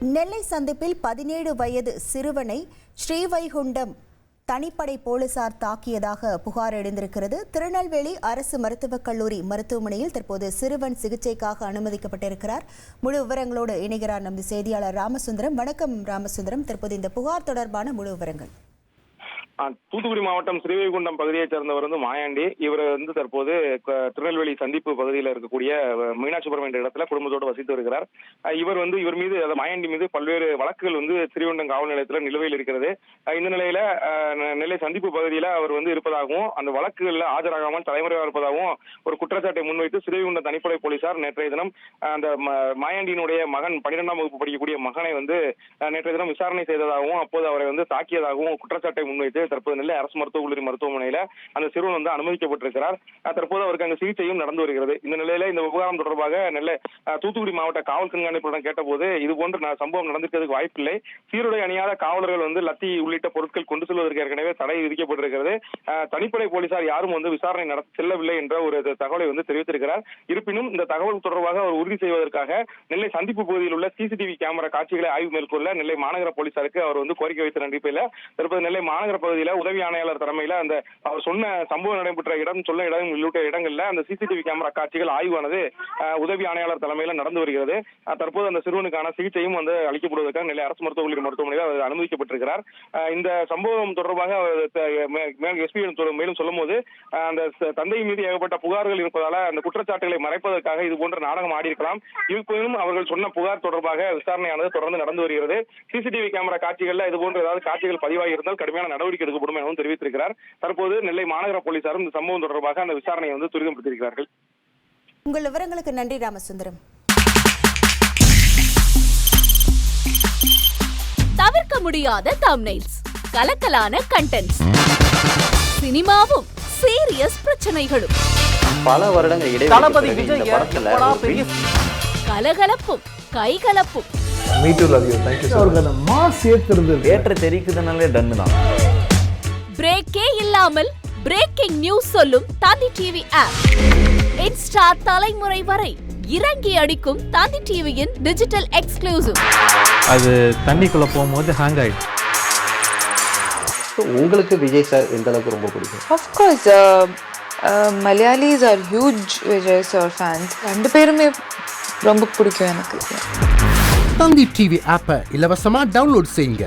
நெல்லை சந்திப்பில் பதினேழு வயது சிறுவனை ஸ்ரீவைகுண்டம் தனிப்படை போலீசார் தாக்கியதாக புகார் எழுந்திருக்கிறது. திருநெல்வேலி அரசு மருத்துவக் கல்லூரி மருத்துவமனையில் தற்போது சிறுவன் சிகிச்சைக்காக அனுமதிக்கப்பட்டிருக்கிறார். முழு விவரங்களோடு இணைகிறார் நமது செய்தியாளர் ராமசுந்தரம். வணக்கம் ராமசுந்தரம். தற்போது இந்த புகார் தொடர்பான முழு விவரங்கள். தூத்துக்குடி மாவட்டம் ஸ்ரீவைகுண்டம் பகுதியைச் சேர்ந்தவர் வந்து மாயாண்டி. இவர் வந்து தற்போது திருநெல்வேலி சந்திப்பு பகுதியில் இருக்கக்கூடிய மீனாட்சிபுரம் என்ற இடத்துல குடும்பத்தோடு வசித்து வருகிறார். இவர் வந்து இவர் மீது அதாவது மாயாண்டி மீது பல்வேறு வழக்குகள் வந்து ஸ்ரீவைகுண்டம் காவல் நிலையத்தில் நிலுவையில் இருக்கிறது. இந்த நிலையில நெல்லை சந்திப்பு பகுதியில் அவர் வந்து இருப்பதாகவும் அந்த வழக்குகளில் ஆஜராகாமல் தலைமுறையாக இருப்பதாகவும் ஒரு குற்றச்சாட்டை முன்வைத்து ஸ்ரீவைகுண்டம் தனிப்படை போலீசார் நேற்றைய தினம் அந்த ம- மாயாண்டியினுடைய மகன் பன்னிரெண்டாம் வகுப்பு படிக்கக்கூடிய மகனை வந்து நேற்றைய தினம் விசாரணை செய்ததாகவும் அப்போது அவரை வந்து தாக்கியதாகவும் குற்றச்சாட்டை முன்வைத்து தற்போது நெல்லை அரசு மருத்துவக் கல்லூரி மருத்துவமனையில அந்த சிறுவன் வந்து அனுமதிக்கப்பட்டிருக்கிறார். தற்போது அவருக்கு அங்கு சிகிச்சையும் நடந்து வருகிறது. இந்த நிலையில இந்த விவகாரம் தொடர்பாக நெல்லை தூத்துக்குடி மாவட்ட காவல் கண்காணிப்புடன் கேட்டபோது இது போன்ற சம்பவம் நடந்திருக்கிறதுக்கு வாய்ப்பில்லை. சீருடை அணியாத காவலர்கள் வந்து லத்தி உள்ளிட்ட பொருட்கள் கொண்டு செல்வதற்கு ஏற்கனவே தடை விதிக்கப்பட்டிருக்கிறது. தனிப்படை போலீசார் யாரும் வந்து விசாரணை நடத்த செல்லவில்லை என்ற ஒரு தகவலை வந்து தெரிவித்திருக்கிறார். இருப்பினும் இந்த தகவல் தொடர்பாக அவர் உறுதி செய்வதற்காக நெல்லை சந்திப்பு பகுதியில் உள்ள சிசிடிவி கேமரா காட்சிகளை ஆய்வு மேற்கொள்ள நெல்லை மாநகர போலீசாருக்கு அவர் வந்து கோரிக்கை வைத்த நடிப்பில் தற்போது நெல்லை மாநகர பகுதியில் உதவி ஆணையாளர் தலைமையில அந்த அவர் சொன்ன சம்பவம் நடைபெற்ற இடம் சொல்ல இடம் உள்ளிட்ட இடங்கள்ல அந்த சிசிடிவி கேமரா காட்சிகள் ஆய்வானது உதவி ஆணையாளர் தலைமையில நடந்து வருகிறது. தற்போது அந்த சிறுவனுக்கான சிகிச்சையும் வந்து அளிக்கப்படுவதற்காக நெல்லை அரசு மருத்துவக் கல்லூரி மருத்துவமனையில் அவர் அனுமதிக்கப்பட்டிருக்கிறார். இந்த சம்பவம் தொடர்பாக அவர் மேல் எஸ்பி மேலும் சொல்லும்போது அந்த தந்தை மீது ஏகப்பட்ட புகார்கள் இருப்பதால அந்த குற்றச்சாட்டுகளை மறைப்பதற்காக இது போன்ற நாடகம் ஆடி இருக்கலாம் இருப்பினும் அவர்கள் சொன்ன புகார் தொடர்பாக விசாரணையானது தொடர்ந்து நடந்து வருகிறது. சிசிடிவி கேமரா காட்சிகள்ல இது போன்ற ஏதாவது காட்சிகள் பதிவாகி இருந்தால் கடுமையான நடவடிக்கை எடுக்கப்படும் எனவும் தெரிவித்திருக்கிறார். தற்போது நெல்லை மாநகர போலீசாரும் இந்த சம்பவம் தொடர்பாக அந்த விசாரணையை வந்து துரிதப்படுத்தியிருக்கிறார்கள். உங்கள் விவரங்களுக்கு நன்றி ராமசுந்தரம். தவிர்க்க முடியாத தம்னைல்ஸ் கலக்கலான கண்டென்ட்ஸ் சினிமாவும் சீரியஸ் பிரச்சனைகளும். பல வருடங்கள் பெரிய கலகலப்பும் கைகலப்பும். Me too love you thank you அவருக்கு அந்த மாஸ் ஏத்துறது தேட்டர் தெரிக்குதுனாலே டன்னு தான். இல்லாமல் பிரேக்கிங் நியூஸ் சொல்லும் தந்தி டிவி ஆப் இன்ஸ்டா தலைமுறை வரை இறங்கி அடிக்கும் தந்தி டிவியின் டிஜிட்டல் எக்ஸ்க்ளூசிவ் அது தண்ணிக்குள்ள போகும்போது ஹேங் ஆயிடுச்சு உங்களுக்கு விஜய் சார் எந்த அளவுக்கு ரொம்ப பிடிக்கும்? Of course, uh, Malayalis are huge Vijay sir fans. ரெண்டு பேருமே ரொம்ப பிடிக்கும் எனக்கு. தந்தி டிவி ஆப்பை இலவசமா டவுன்லோட் செய்யுங்க.